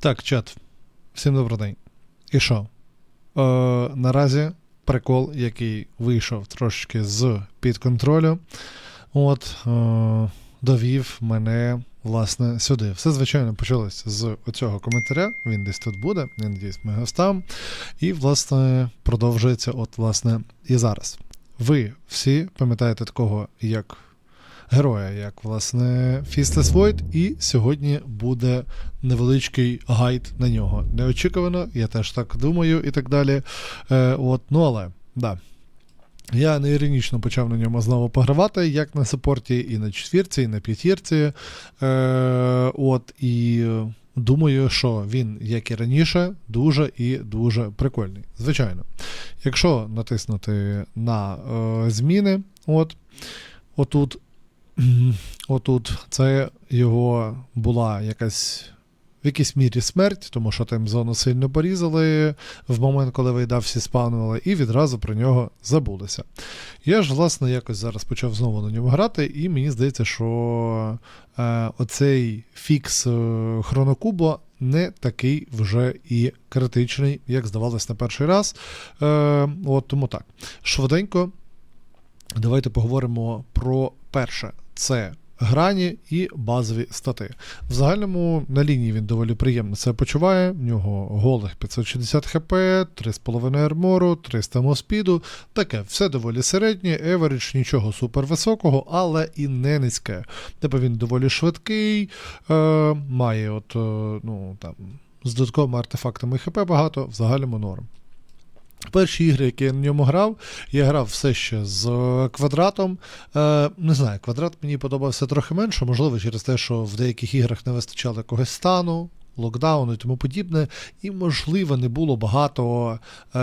Так, чат. Всім добрий день. І що? Е, наразі прикол, який вийшов трошечки з під контролю, от, е, довів мене власне сюди. Все, звичайно, почалось з оцього коментаря. Він десь тут буде, я надіюсь, ми його вставимо. І, власне, продовжується, от, власне, і зараз. Ви всі пам'ятаєте такого, як героя, як власне Фістес Void, і сьогодні буде невеличкий гайд на нього. Неочікувано, я теж так думаю і так далі. Е, от, ну але, да. Я не іронічно почав на ньому знову погравати, як на саппорті, і на четвірці, і на п'ятірці. Е, от, і думаю, що він, як і раніше, дуже і дуже прикольний. Звичайно. Якщо натиснути на е, зміни, от, отут Отут це його була якась в якійсь мірі смерть, тому що там зону сильно порізали в момент, коли вийда всі спавнили, і відразу про нього забулися. Я ж, власне, якось зараз почав знову на ньому грати, і мені здається, що е, оцей фікс е, хронокуба не такий вже і критичний, як здавалось на перший раз. Е, от Тому так. Швиденько. Давайте поговоримо про перше. Це грані і базові стати. В загальному на лінії він доволі приємно це почуває. В нього голих 560 хп, 3,5 армору, 300 моспіду. Таке, все доволі середнє, еверидж, нічого супервисокого, але і не низьке. Тепер він доволі швидкий, е, має от, е, ну, там, з додатковими артефактами хп багато, в загальному норм. Перші ігри, які я на ньому грав, я грав все ще з квадратом. Е, Не знаю, квадрат мені подобався трохи менше, можливо, через те, що в деяких іграх не вистачало якогось стану, локдауну і тому подібне. І, можливо, не було багато е,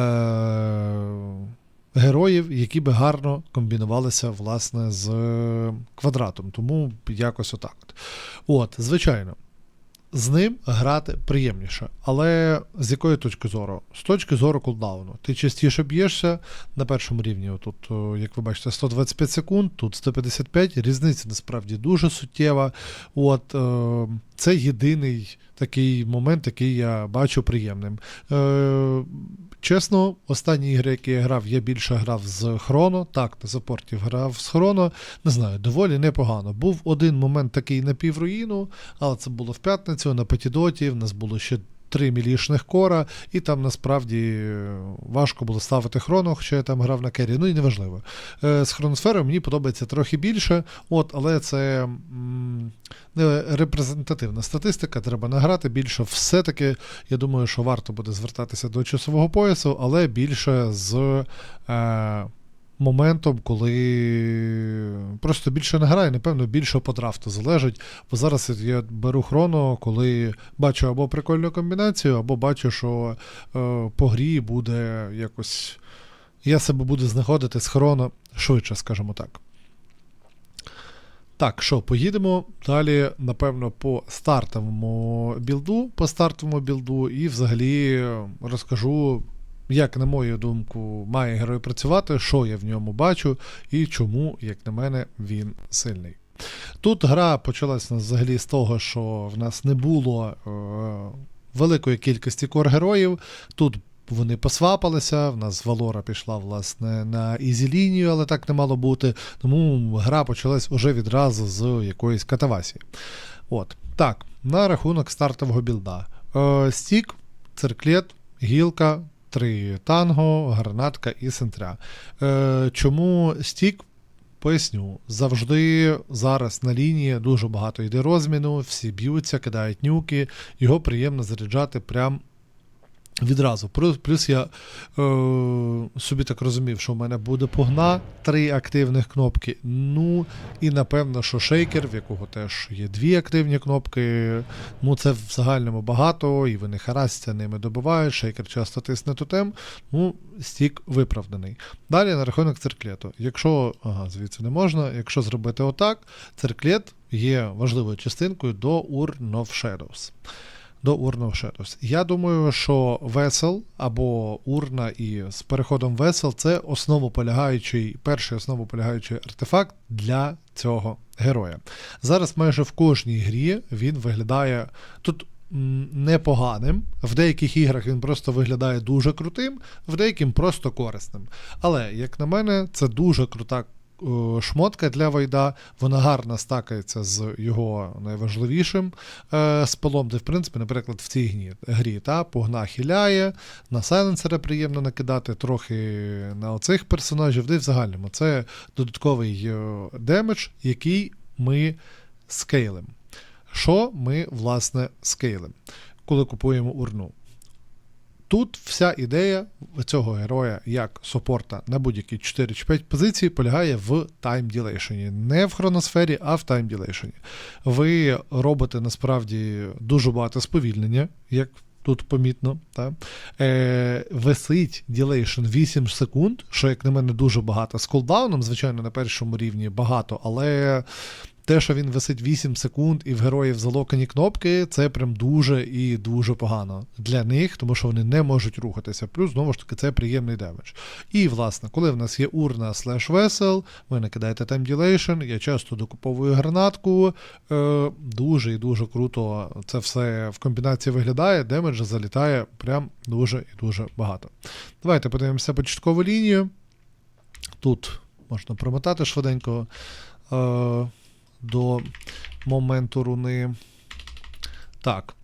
героїв, які би гарно комбінувалися власне, з квадратом. Тому якось отак. От, звичайно з ним грати приємніше. Але з якої точки зору? З точки зору кулдауну. Ти частіше б'єшся на першому рівні. Тут, як ви бачите, 125 секунд, тут 155. Різниця насправді дуже суттєва. От, е, Це єдиний такий момент, який я бачу приємним. Е, Чесно, останні ігри, які я грав, я більше грав з Хроно. Так, на саппорті грав з Хроно. Не знаю, доволі непогано. Був один момент такий на півруїну, але це було в п'ятницю на Петідоті. В нас було ще три мілішних кора, і там насправді е, важко було ставити хроно, хоча я там грав на кері, ну і неважливо. Е, з хроносферою мені подобається трохи більше, от, але це не репрезентативна статистика, треба награти більше. Все-таки я думаю, що варто буде звертатися до часового поясу, але більше з. Е, моментом, коли просто більше не грає, напевно, більше по драфту залежить. Бо зараз я беру хроно, коли бачу або прикольну комбінацію, або бачу, що е, по грі буде якось. Я себе буду знаходити з хроно швидше, скажімо так. Так, що, поїдемо далі, напевно, по стартовому білду, по стартовому білду, і взагалі розкажу як, на мою думку, має герой працювати, що я в ньому бачу і чому, як на мене, він сильний. Тут гра почалася взагалі з того, що в нас не було е, великої кількості кор-героїв. Тут вони посвапалися, в нас Валора пішла власне на ізі лінію, але так не мало бути. Тому гра почалась уже відразу з якоїсь катавасії. От. Так, на рахунок стартового білда. Е, Стік, цирклет, гілка, три танго, гранатка і сентря. Е, Чому стік? Поясню, завжди зараз на лінії дуже багато йде розміну, всі б'ються, кидають нюки, його приємно заряджати прям Відразу. Плюс я е, собі так розумів, що в мене буде погна, три активних кнопки. Ну, і напевно, що шейкер, в якого теж є дві активні кнопки. Ну, це в загальному багато, і вони харасться ними добивають. Шейкер часто тисне тотем. Ну, стік виправданий. Далі на рахунок цирклету. Якщо, ага, звідси не можна, якщо зробити отак, цирклет є важливою частинкою до Urn of Shadows до Urn of Shadows. Я думаю, що Vessel або урна і з переходом Vessel це основополягаючий, перший основополягаючий артефакт для цього героя. Зараз майже в кожній грі він виглядає. Тут непоганим. В деяких іграх він просто виглядає дуже крутим, в деяким просто корисним. Але, як на мене, це дуже крута шмотка для Вайда. Вона гарно стакається з його найважливішим е, спалом, де, в принципі, наприклад, в цій гні, грі та, погна хиляє, на сайленсера приємно накидати, трохи на оцих персонажів, де в загальному це додатковий е, демедж, який ми скейлим. Що ми, власне, скейлим, коли купуємо урну? Тут вся ідея цього героя як супорта на будь-які 4 чи 5 позицій полягає в тайм-ділейшені. Не в хроносфері, а в тайм-ділейшені. Ви робите насправді дуже багато сповільнення, як тут помітно. Та? Е, висить ділейшн 8 секунд, що, як на мене, дуже багато. З кулдауном, звичайно, на першому рівні багато, але те, що він висить 8 секунд і в героїв залокані кнопки, це прям дуже і дуже погано для них, тому що вони не можуть рухатися. Плюс, знову ж таки, це приємний демедж. І, власне, коли в нас є урна слеш весел, ви накидаєте dilation, я часто докуповую гранатку. Е, дуже і дуже круто це все в комбінації виглядає, демеджа залітає прям дуже і дуже багато. Давайте подивимося початкову лінію. Тут можна промотати швиденько. Е, до моменту руни. Так.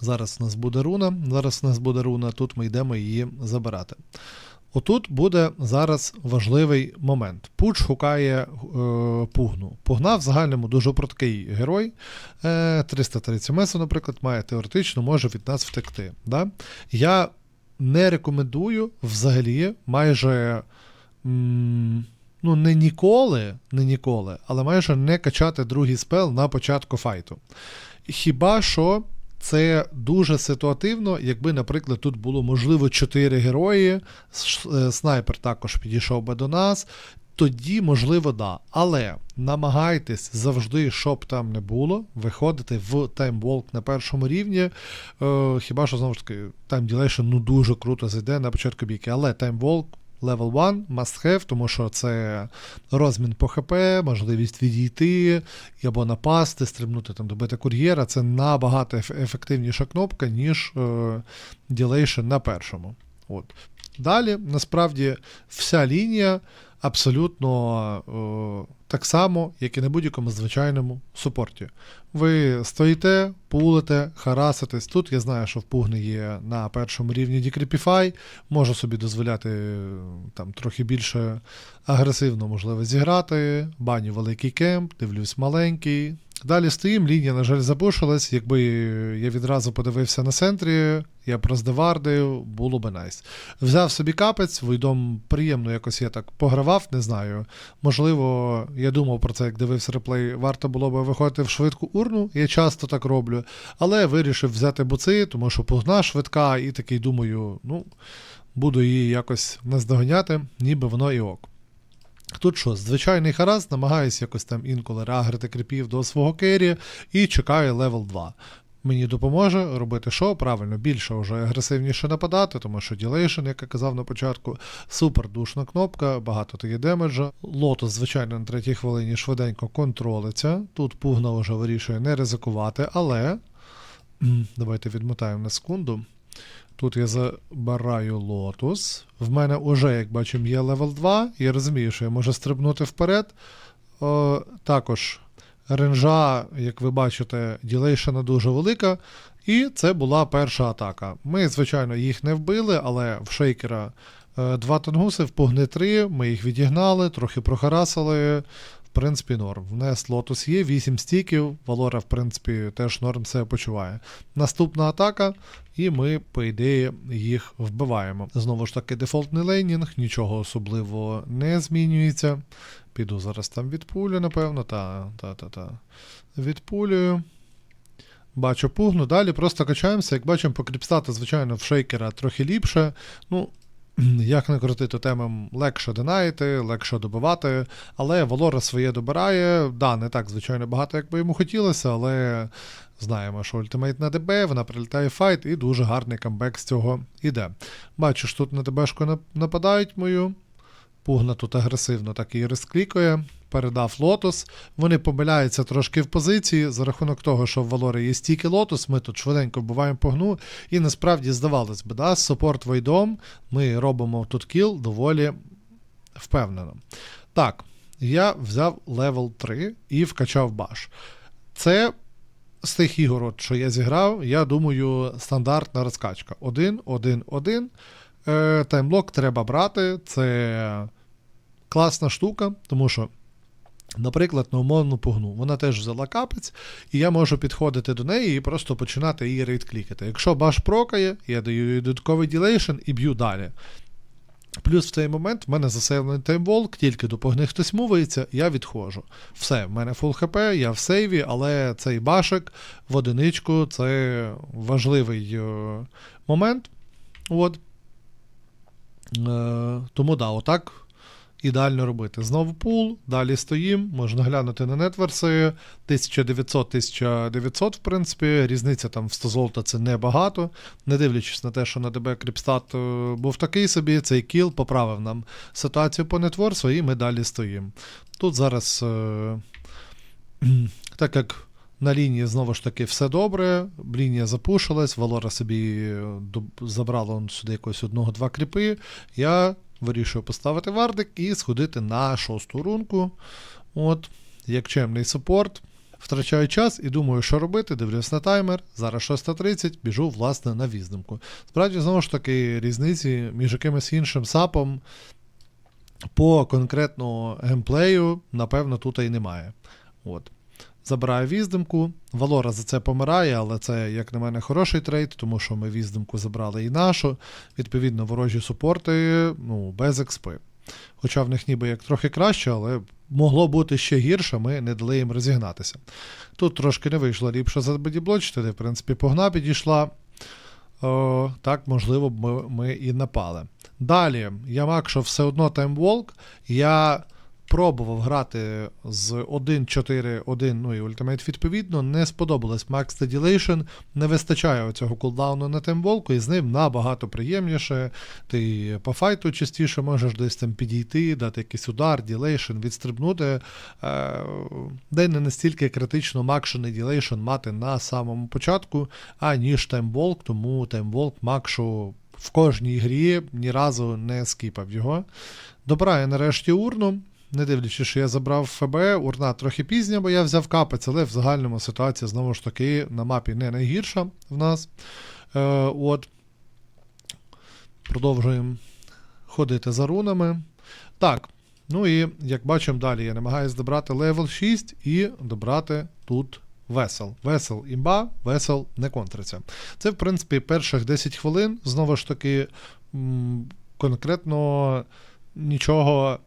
Зараз у нас буде руна. Зараз у нас буде руна, тут ми йдемо її забирати. Отут буде зараз важливий момент. Пуч шукає е, пугну. Пугна в загальному дуже проткий герой. Е, 330 месу, наприклад, має теоретично може від нас втекти. Да? Я не рекомендую взагалі майже. М- ну, не ніколи, не ніколи, але майже не качати другий спел на початку файту. Хіба що це дуже ситуативно, якби, наприклад, тут було можливо 4 герої, е, снайпер також підійшов би до нас. Тоді, можливо, да. Але намагайтесь завжди, щоб там не було, виходити в таймволк на першому рівні. Е, хіба що знову ж таки Dilation ну дуже круто зайде на початку бійки, але таймволк Level 1 must have, тому що це розмін по ХП, можливість відійти або напасти, стрибнути там добити кур'єра. Це набагато ефективніша кнопка, ніж е, Dilation на першому. От. Далі, насправді, вся лінія абсолютно е, так само, як і на будь-якому звичайному супорті. Ви стоїте, пулите, хараситесь. Тут я знаю, що в пугни є на першому рівні Decrepify, можу собі дозволяти е, там трохи більше агресивно можливо зіграти. Баню великий кемп, дивлюсь маленький. Далі стоїм, лінія, на жаль, запушилась. Якби я відразу подивився на центрі, я проздевардив, було би найс. Взяв собі капець, вийдом приємно якось я так погравав, не знаю. Можливо, я думав про це, як дивився реплей, варто було би виходити в швидку урну, я часто так роблю, але вирішив взяти буци, тому що погна швидка, і такий думаю, ну, буду її якось наздоганяти, ніби воно і ок. Тут що, звичайний хараз, намагаюсь якось там інколи реагрити кріпів до свого керрі і чекаю левел 2. Мені допоможе робити що? Правильно, більше вже агресивніше нападати, тому що ділейшн, як я казав на початку, супер душна кнопка, багато тоді демеджа. Лотос, звичайно, на третій хвилині швиденько контролиться. Тут пугна вже вирішує не ризикувати, але давайте відмотаємо на секунду. Тут я забираю лотус. В мене вже, як бачимо, є левел 2. Я розумію, що я можу стрибнути вперед. О, також ренжа, як ви бачите, ділейшена дуже велика. І це була перша атака. Ми, звичайно, їх не вбили, але в шейкера е, два тангуси, в пугни три, ми їх відігнали, трохи прохарасили. В принципі, норм. Внес лотус є, 8 стіків. Валора, в принципі, теж норм себе почуває. Наступна атака, і ми, по ідеї, їх вбиваємо. Знову ж таки, дефолтний лейнінг, нічого особливо не змінюється. Піду зараз там відпулю, напевно. Та, та, та, та. Відпулюю. Бачу пугну. Далі просто качаємося. Як бачимо, по кріпстату, звичайно, в шейкера трохи ліпше. Ну, як не крути, то темам легше донаїти, легше добивати, але Валора своє добирає. Да, не так, звичайно, багато, як би йому хотілося, але знаємо, що ультимейт на ДБ, вона прилітає в файт, і дуже гарний камбек з цього іде. Бачу, тут на ДБшку нап- нападають мою. Пугна тут агресивно так і розклікує. Передав лотос. Вони помиляються трошки в позиції за рахунок того, що в Валори є стільки лотос, ми тут швиденько вбиваємо по гну. І насправді здавалось би, да, супорт войдом ми робимо тут кіл доволі впевнено. Так, я взяв левел 3 і вкачав баш. Це з тих ігор, от, що я зіграв, я думаю, стандартна розкачка. 1, 1, 1. Е, таймлок треба брати. Це класна штука, тому що, наприклад, на умовну погну. Вона теж взяла капець, і я можу підходити до неї і просто починати її рейд-клікати. Якщо баш прокає, я даю їй додатковий ділейшн і б'ю далі. Плюс в цей момент в мене засейвлений таймволк, тільки до погни хтось мувається, я відходжу. Все, в мене фул хп, я в сейві, але цей башик в одиничку це важливий е, момент. От. Е, тому да, отак ідеально робити. Знову пул, далі стоїм, можна глянути на нетверси. 1900-1900, в принципі, різниця там в 100 золота це небагато. Не дивлячись на те, що на ДБ Кріпстат е, був такий собі, цей кіл поправив нам ситуацію по нетворсу, і ми далі стоїмо. Тут зараз, е, так як на лінії знову ж таки все добре, лінія запушилась, Валора собі е, забрала сюди якось одного-два кріпи. Я вирішую поставити вардик і сходити на шосту рунку. От, як чемний супорт. Втрачаю час і думаю, що робити. Дивлюсь на таймер. Зараз 6.30, біжу, власне, на віздимку. Справді, знову ж таки, різниці між якимось іншим сапом по конкретному геймплею, напевно, тут і немає. От. Забираю віздимку. Валора за це помирає, але це, як на мене, хороший трейд, тому що ми віздимку забрали і нашу. Відповідно, ворожі супорти ну, без експи. Хоча в них ніби як трохи краще, але могло бути ще гірше, ми не дали їм розігнатися. Тут трошки не вийшло ліпше за бодіблочити, де, в принципі, погна підійшла. О, так, можливо, ми, ми і напали. Далі, я макшов все одно таймволк. Я пробував грати з 1-4-1, ну і Ultimate відповідно, не сподобалось Max Stadilation, не вистачає оцього кулдауну на таймволку, і з ним набагато приємніше. Ти по файту частіше можеш десь там підійти, дати якийсь удар, ділейшн, відстрибнути. Е, де не настільки критично макшений ділейшн мати на самому початку, аніж таймволк, тому таймволк макшу в кожній грі ні разу не скіпав його. Добираю нарешті урну. Не дивлячись, що я забрав ФБ, урна трохи пізня, бо я взяв капець, але в загальному ситуація знову ж таки на мапі не найгірша в нас. Е, от. Продовжуємо ходити за рунами. Так. Ну і як бачимо далі, я намагаюся добрати левел 6 і добрати тут весел. Весел імба, весел не контриться. Це, в принципі, перших 10 хвилин. Знову ж таки, конкретно нічого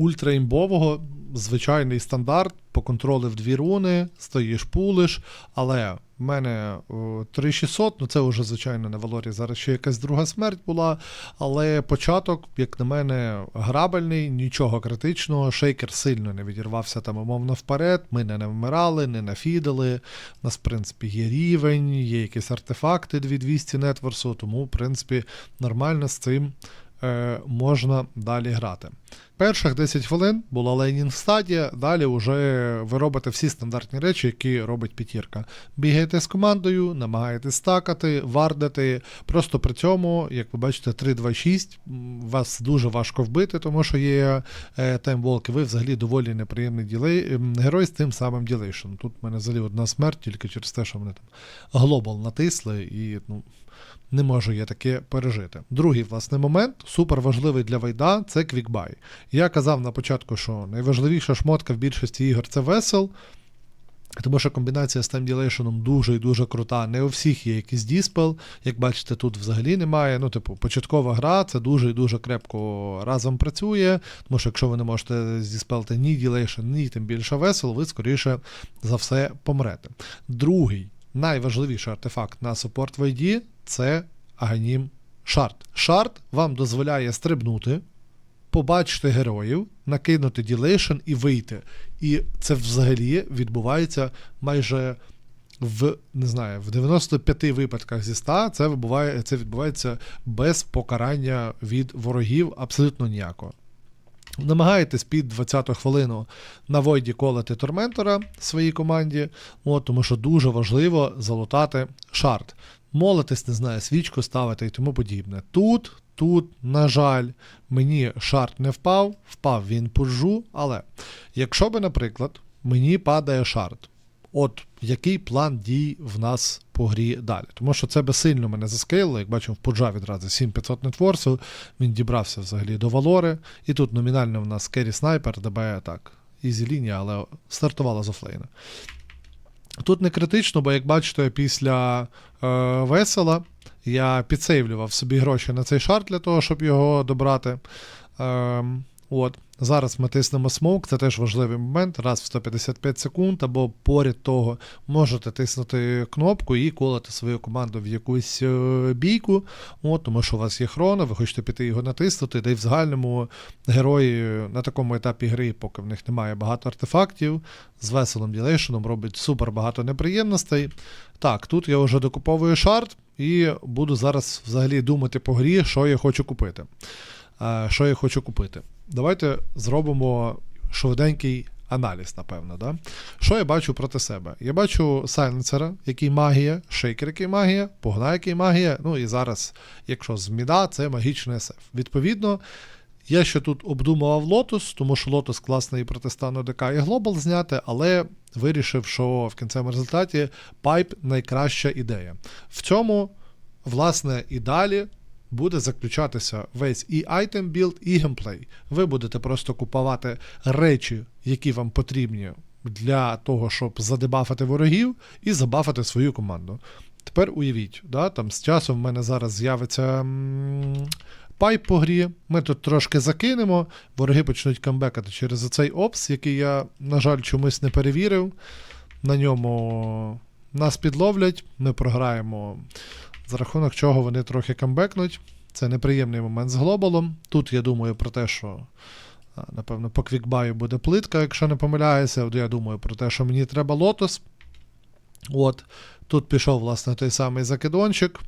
ультраімбового, звичайний стандарт, поконтролив дві руни, стоїш пулиш, але в мене 3600, ну це вже, звичайно, на валорі. Зараз ще якась друга смерть була. Але початок, як на мене, грабельний, нічого критичного. Шейкер сильно не відірвався там, умовно, вперед. Ми не вмирали, не нафідали. У нас, в принципі, є рівень, є якісь артефакти 2200 нетворсу, тому, в принципі, нормально з цим е, можна далі грати. Перших 10 хвилин була лейнінг стадія, далі вже ви робите всі стандартні речі, які робить п'ятірка. Бігаєте з командою, намагаєтесь стакати, вардити. Просто при цьому, як ви бачите, 3-2-6 вас дуже важко вбити, тому що є е, таймволки. Ви взагалі доволі неприємний ділей, герой з тим самим ділейшном. Тут в мене взагалі одна смерть тільки через те, що вони там глобал натисли і ну, не можу я таке пережити. Другий власне момент, супер важливий для Вайда, це квікбай. Я казав на початку, що найважливіша шмотка в більшості ігор це весел. Тому що комбінація з таймділейшеном дуже і дуже крута. Не у всіх є якийсь діспел. Як бачите, тут взагалі немає. Ну, типу, початкова гра це дуже і дуже крепко разом працює. Тому що якщо ви не можете здіспелити ні ділейшн, ні тим більше весел, ви скоріше за все помрете. Другий найважливіший артефакт на супорт в ID це Аганім Шарт. Шарт вам дозволяє стрибнути, побачити героїв, накинути ділейшн і вийти. І це взагалі відбувається майже в не знаю, в 95 випадках зі 100 це відбуває, це відбувається без покарання від ворогів абсолютно ніякого. Намагаєтесь під 20-ту хвилину на Войді колити Торментора своїй команді, от, тому що дуже важливо залутати шарт. Молитись, не знаю, свічку ставити і тому подібне. Тут, тут, на жаль, мені шарт не впав, впав він пужу, але якщо би, наприклад, мені падає шарт, от який план дій в нас по грі далі? Тому що це би сильно мене заскейлило, як бачимо, в Пуджа відразу 7500 нетворсу, він дібрався взагалі до Валори, і тут номінально в нас Керрі Снайпер, ДБ так, ізі лінія, але стартувала з офлейна. Тут не критично, бо як бачите, після е, весела я підсейвлював собі гроші на цей шар для того, щоб його добрати. Е, от. Зараз ми тиснемо смоук, це теж важливий момент. Раз в 155 секунд, або поряд того можете тиснути кнопку і колити свою команду в якусь е, бійку. От, тому що у вас є хрона, ви хочете піти його натиснути, де й в загальному герої на такому етапі гри, поки в них немає багато артефактів, з веселим ділейшеном робить супер багато неприємностей. Так, тут я вже докуповую шарт і буду зараз взагалі думати по грі, що я хочу купити. Що я хочу купити. Давайте зробимо швиденький аналіз, напевно. Да? Що я бачу проти себе? Я бачу сайленсера, який магія, шейкер, який магія, погна, який магія. Ну і зараз, якщо з міда, це магічний SF. Відповідно, я ще тут обдумував Lotus, тому що Lotus класний проти стану ДК і Global зняти, але вирішив, що в кінцевому результаті Pipe найкраща ідея. В цьому, власне, і далі буде заключатися весь і item build, і геймплей. Ви будете просто купувати речі, які вам потрібні для того, щоб задебафати ворогів і забафати свою команду. Тепер уявіть, да, там з часом в мене зараз з'явиться пайп по грі. Ми тут трошки закинемо, вороги почнуть камбекати через оцей опс, який я, на жаль, чомусь не перевірив. На ньому нас підловлять, ми програємо за рахунок чого вони трохи камбекнуть. Це неприємний момент з глобалом. Тут я думаю про те, що, напевно, по квікбаю буде плитка, якщо не помиляюся. Я думаю про те, що мені треба лотос. От, Тут пішов, власне, той самий закидончик.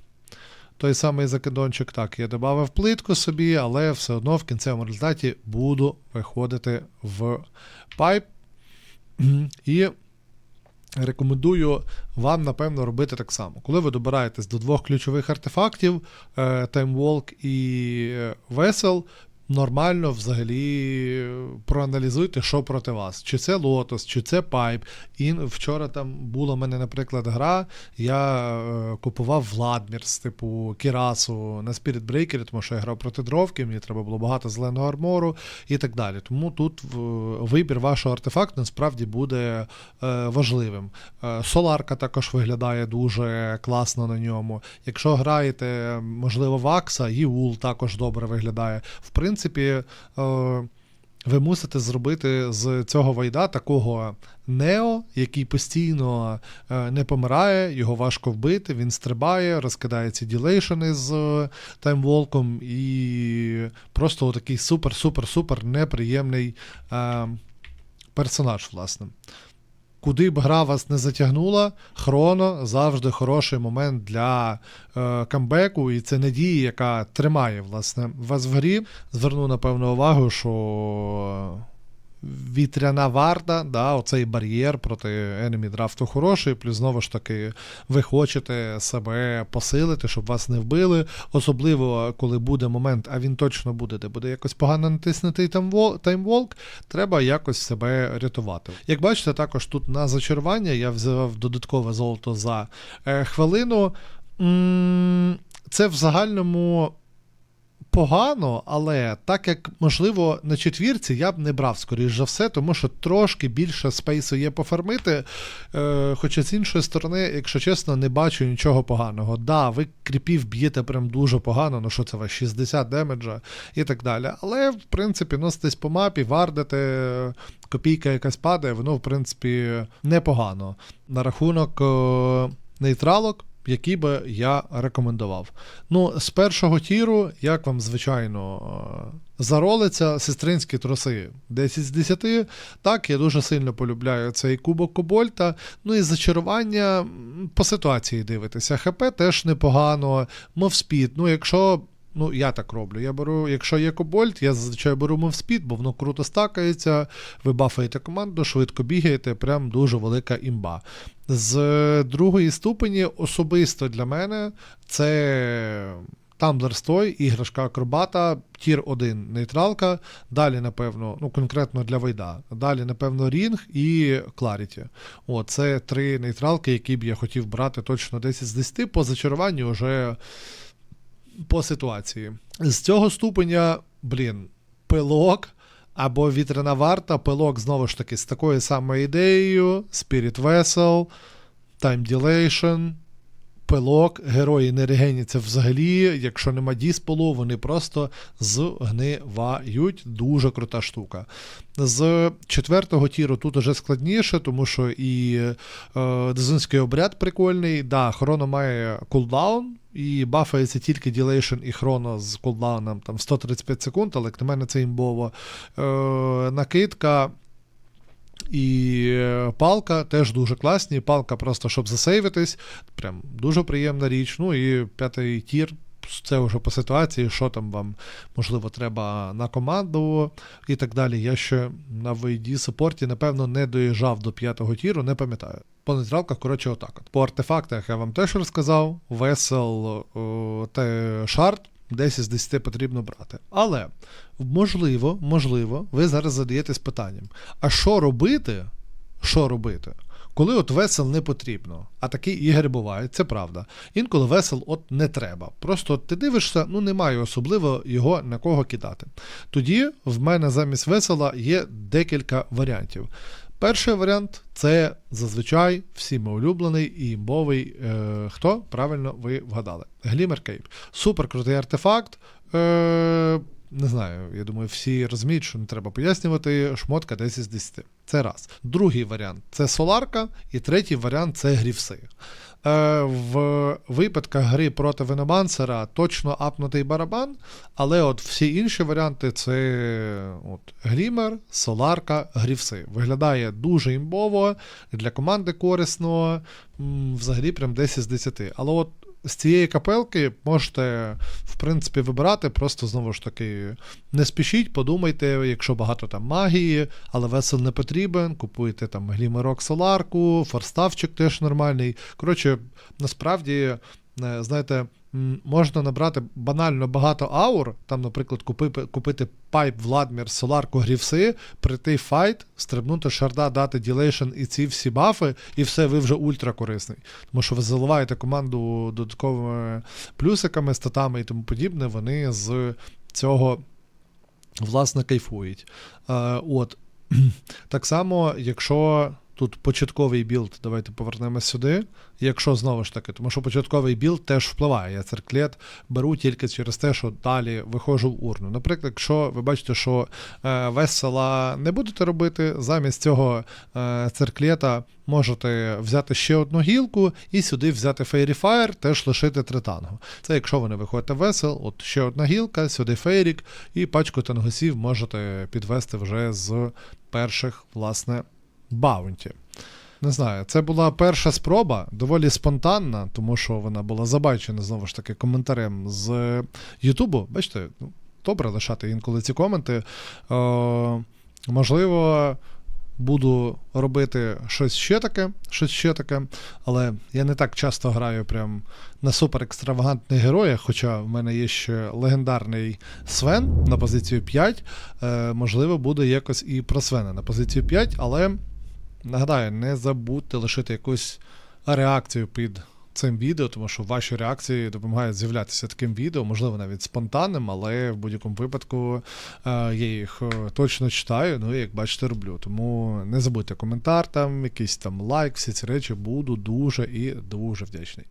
Той самий закидончик, так, я додав плитку собі, але все одно в кінцевому результаті буду виходити в пайп. І Рекомендую вам, напевно, робити так само. Коли ви добираєтесь до двох ключових артефактів, е, Time Walk і е, Vessel, нормально взагалі проаналізуйте, що проти вас. Чи це Lotus, чи це Pipe. І вчора там була в мене, наприклад, гра, я е, купував Владмірс, типу Кірасу на Spirit Breaker, тому що я грав проти дровки, мені треба було багато зеленого армору і так далі. Тому тут вибір вашого артефакту насправді буде е, важливим. Е, Соларка також виглядає дуже класно на ньому. Якщо граєте, можливо, Вакса, Іул також добре виглядає. В принципі, е, ви мусите зробити з цього вайда такого Нео, який постійно е, не помирає, його важко вбити, він стрибає, розкидає ці ділейшени з е, таймволком і просто такий супер-супер-супер неприємний персонаж, власне. Куди б гра вас не затягнула, хроно завжди хороший момент для е, камбеку, і це надія, яка тримає власне вас в грі. Зверну напевно увагу, що вітряна варта, да, оцей бар'єр проти енемі драфту хороший, плюс знову ж таки, ви хочете себе посилити, щоб вас не вбили. Особливо, коли буде момент, а він точно буде, де буде якось погано натиснутий таймволк, треба якось себе рятувати. Як бачите, також тут на зачарування я взяв додаткове золото за е, хвилину. Це в загальному погано, але так як, можливо, на четвірці я б не брав, скоріш за все, тому що трошки більше спейсу є пофармити. Е, Хоча з іншої сторони, якщо чесно, не бачу нічого поганого. Да, ви кріпів б'єте прям дуже погано, ну що це вас 60 демеджа і так далі. Але, в принципі, носитесь по мапі, вардите, копійка якась падає, воно, в принципі, непогано. На рахунок е, нейтралок які би я рекомендував. Ну, з першого тіру, як вам, звичайно, е, заролиться сестринські троси 10 з 10. Так, я дуже сильно полюбляю цей кубок Кобольта. Ну і зачарування по ситуації дивитися. ХП теж непогано, мовспід. Ну, якщо Ну, я так роблю. Я беру, якщо є кобольт, я зазвичай беру мовспід, бо воно круто стакається, ви бафаєте команду, швидко бігаєте, прям дуже велика імба. З другої ступені особисто для мене це Тамблер Стой, іграшка акробата, тір 1 нейтралка. Далі, напевно, ну конкретно для Вайда. Далі, напевно, Рінг і Кларіті. Це три нейтралки, які б я хотів брати точно 10 з 10 по зачаруванню вже по ситуації. З цього ступеня, блін, пилок. Або вітряна варта, пилок знову ж таки з такою самою ідеєю: Spirit Vessel, Time Dilation, пилок, герої не регеняться взагалі. Якщо нема діспелу, вони просто згнивають. Дуже крута штука. З четвертого тіру тут уже складніше, тому що і е, дезунський обряд прикольний. Да, хроно має кулдаун. І бафається тільки ділейшн і хроно з кулдауном там 135 секунд, але як на мене це імбово. Е, накидка і е, палка теж дуже класні. Палка просто щоб засейвитись. Прям дуже приємна річ. Ну і п'ятий тір. Це вже по ситуації, що там вам можливо треба на команду і так далі. Я ще на VD супорті, напевно, не доїжджав до п'ятого тіру, не пам'ятаю. По нейтралках, коротше, отак. от. По артефактах я вам теж розказав. Весел та шарт 10 з 10 потрібно брати. Але можливо, можливо, ви зараз задаєтесь питанням: а що робити? Що робити? Коли от весел не потрібно, а такі ігри бувають, це правда. Інколи весел от не треба. Просто ти дивишся, ну немає особливо його на кого кидати. Тоді в мене замість весела є декілька варіантів. Перший варіант це зазвичай всіми улюблений і імбовий. Е, хто? Правильно ви вгадали. Глімер Кейп. Супер крутий артефакт. Е, не знаю, я думаю, всі розуміють, що не треба пояснювати. Шмотка 10 з 10. Це раз. Другий варіант це соларка, і третій варіант це грівси. Е, в випадках гри проти Веномансера точно апнутий барабан, але от всі інші варіанти це от, Глімер, Соларка, Грівси. Виглядає дуже імбово, для команди корисно, взагалі прям 10 з 10. Але от з цієї капелки можете, в принципі, вибирати, просто знову ж таки, не спішіть, подумайте, якщо багато там магії, але весел не потрібен, купуйте там глімерок соларку, форставчик теж нормальний. Коротше, насправді, е, знаєте. Можна набрати банально багато аур, там, наприклад, купи, купити пайп Владмір, Соларку, Грівси, прийти файт, стрибнути шарда, дати ділейшн і ці всі бафи, і все, ви вже ультра корисний. Тому що ви заливаєте команду додатковими плюсиками, статами і тому подібне, вони з цього власне кайфують. Е, от. Так само, якщо тут початковий білд, давайте повернемось сюди. Якщо знову ж таки, тому що початковий білд теж впливає. Я церклет беру тільки через те, що далі виходжу в урну. Наприклад, якщо ви бачите, що е, весела не будете робити, замість цього е, церклета можете взяти ще одну гілку і сюди взяти Fairy Fire, теж лишити тритангу. Це якщо ви не виходите весел, от ще одна гілка, сюди фейрік, і пачку тангосів можете підвести вже з перших, власне, баунті. Не знаю, це була перша спроба, доволі спонтанна, тому що вона була забачена знову ж таки коментарем з Ютубу. Бачите, ну, добре лишати інколи ці коменти. Е, можливо, буду робити щось ще таке, щось ще таке, але я не так часто граю прям на супер екстравагантних героях, хоча в мене є ще легендарний Свен на позицію 5. Е, можливо, буде якось і про Свена на позицію 5, але. Нагадаю, не забудьте лишити якусь реакцію під цим відео, тому що ваші реакції допомагають з'являтися таким відео, можливо, навіть спонтанним, але в будь-якому випадку е, я їх е, точно читаю, ну і як бачите, роблю. Тому не забудьте коментар, там, якийсь там лайк, всі ці речі, буду дуже і дуже вдячний.